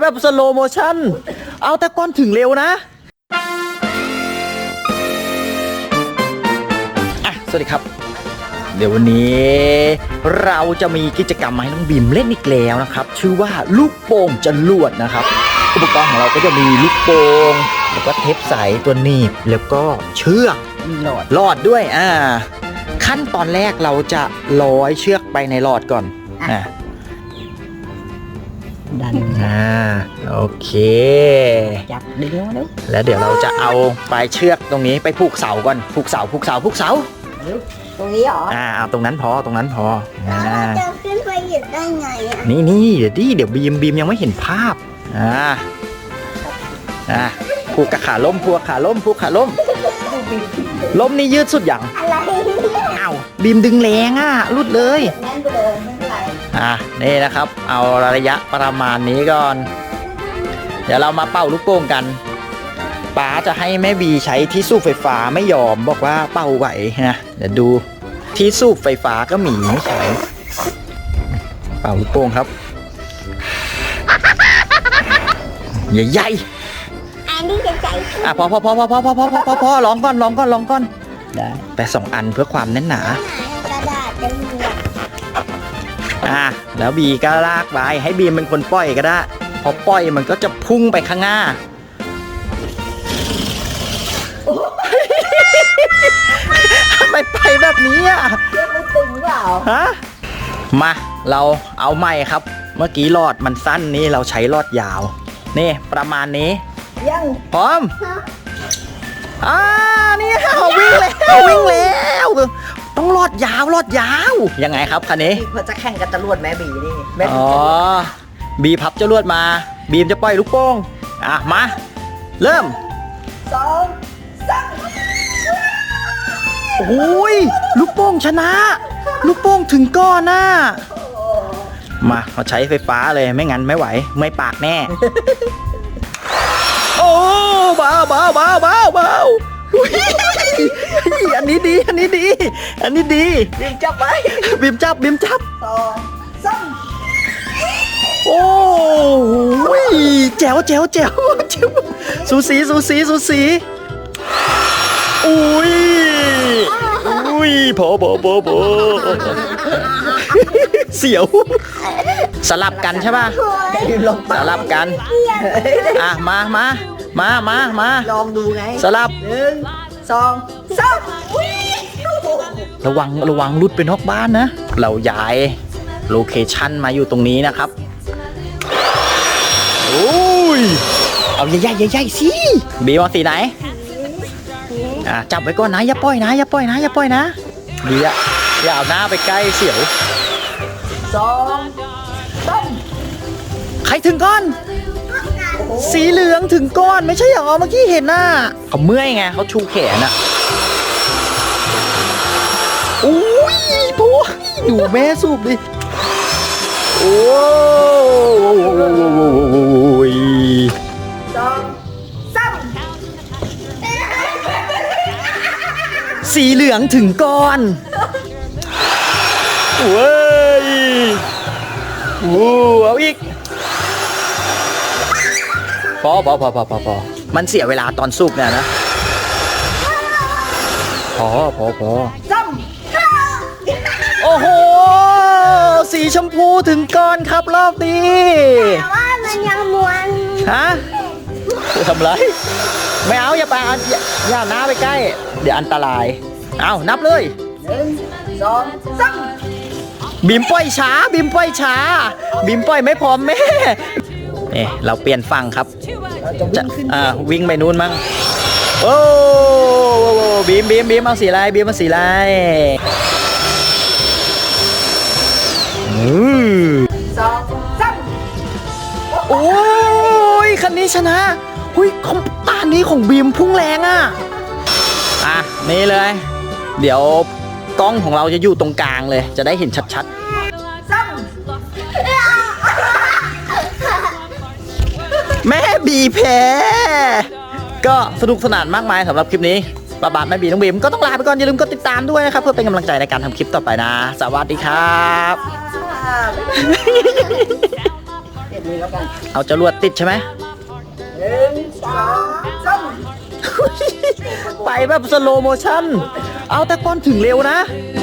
แบบสโลโมชั่น เอาแต่ก้อนถึงเร็วนะอะสวัสดีครับ เดี๋ยววันนี้ เราจะมีกิจกรรมมาให้น้องบิมเล่นอีกแล้วนะครับ ชื่อว่าลูกโป่งจรวดนะครับ อุปกรณ์ของเราก็จะมีลูกโป่งแล้วก็เทปใสตัวหนีบแล้วก็เชือกหลอดหลอดด้วยอ่าขั้นตอนแรกเราจะร้อยเชือกไปในหลอดก่อนอ่า ดันอ่าโอเค จับดึงมาเร็วแล้วเดี๋ยวเราจะเอาปลายเชือกตรงนี้ไปผูกเสาก่อนผูกเสาผูกเสาผูกเสาเร็วตรงนี้เหรออ่าเอาตรงนั้นพอตรงนั้นพออ่าจะขึ้นไปหยุดได้ไงอะนี่นี่เดี๋ยวดิเดี๋ยวบีมบีมยังไม่เห็นภาพอ่าอ่าผูกกับขาล้มผูกกับขาล้มผูกขาล้มล้มนี่ยืดสุดอย่างอะไรอ้าวบีมดึงแรงอะรุดเลยแน่นไปเลยไม่เป็นไร อะนี่นะครับ เอาระยะประมาณนี้ก่อน เดี๋ยวเรามาเป่าลูกโป่งกันป๋าจะให้แม่บีใช้ที่สูบไฟฟ้าไม่ยอมบอกว่าเป่าไหวนะเดี๋ยวดูที่สูบไฟฟ้าก็มีไม่ใช่เป่าลูกโป่งครับใหญ่อันนี้จะใจๆอะพอพอพอพอพอพอพอพอพอพอลองก่อนลองก่อนลองก่อนได้แต่สองอันเพื่อความแน่นหนากระดาษจะเหลื ออะแล้วบีก็ลากไปให้บีมเป็นคนปล่อยก็ได้พอปล่อยมันก็จะพุ่งไปข้างหน้าทำไมไปแบบนี้อะเชือกไม่ตึงเปล่าฮะมา เราเอาใหม่ครับ เมื่อกี้หลอดมันสั้นนี่เราใช้หลอดยาว นี่ประมาณนี้ ยังพร้อมอ่านี่วิ่งแล้ววิ่งแล้ว ต้องหลอดยาวหลอดยาว ยังไงครับคันนี้พี่เขาจะแข่งกับจรวดแม่บีนี่แม่บีอ๋อ บีพับจรวดมา บีมจะปล่อยลูกโป่งอะ มา เริ่มสองสามโอ้ยลูกโป่งชนะ ลูกโป่งถึงก้อนน่ะมาเราใช้ไฟฟ้าเลยไม่งั้นไม่ไหว ไม่ปากแน่ โอ้เบาเบาเบาเบาเบา อุ๊ยอันนี้ดี อันนี้ดี อันนี้ดีดึงจับไว้บีมจับบีมจับ สองสามโอ้โหแจ๋วแจ๋วแจ๋วแจ๋วสูสีสูสีสูสีอุ้ยอุ้ยพอพอพอพอเสียว สลับกันใช่ป่ะดึงลงสลับกัน อะ มามา มามามาลองดูไงสลับหนึ่งสองสามระวังระวังรุดไปนอกบ้านนะ เราย้ายโลเคชั่นมาอยู่ตรงนี้นะครับโอ้ยเอาใหญ่ๆใหญ่ๆสิบีมเอาสีไหนอะจับไว้ก่อนนะอย่าปล่อยนะอย่าปล่อยนะอย่าปล่อยนะดีอะอย่าเอาหน้าไปใกล้เสียวสองสามใครถึงก้อน สีเหลืองถึงก้อนไม่ใช่เหรอเมื่อกี้เห็นน่ะเขาเมื่อยไงเขาชูแขนอะอุ้ยพวกดูแม่สูบดิโอ้ยสองสามสีเหลืองถึงก้อนเว้ยโอ้เอาอีก พอพอพอพอพอพอมันเสียเวลาตอนสูบเนี่ยนะ พอพอพอสามโอ้โห สีชมพูถึงก้อนครับรอบนี้ แต่ว่ามันยังม้วนฮะทำไร ไม่เอาอย่าไปเอาอย่าอย่าหน้าไปใกล้ เดี๋ยวอันตราย เอานับเลยหนึ่งสองสามบิมปล่อยช้าบิมปล่อยช้าบิมปล่อยไม่พร้อมแม่ เอ๊เราเปลี่ยนฝั่งครับเราจะจะวิ่งขึ้นอ่าวิ่งไปนู้นมั้งโอ้บีมบีมบีมเอาสีอะไรบีมเอาสีอะไรอืมสองสามโอ้ยคันนี้ชนะหุยของตานี้ของบีมพุ่งแรงอะอะนี่เลย เดี๋ยวกล้องของเราจะอยู่ตรงกลางเลย จะได้เห็นชัดสามๆ แม่บีแพ้ก็สนุกสนานมากมายสำหรับคลิปนี้บาบาแม่บีน้องบีมก็ต้องลาไปก่อนอย่าลืมกดติดตามด้วยนะครับ เพื่อเป็นกำลังใจในการทำคลิปต่อไปนะ สวัสดีครับเอาจรวดติดใช่ไหมหนึ่งสองสามไปแบบสโลโมชั่น เอาแต่ก่อนถึงเร็วนะ「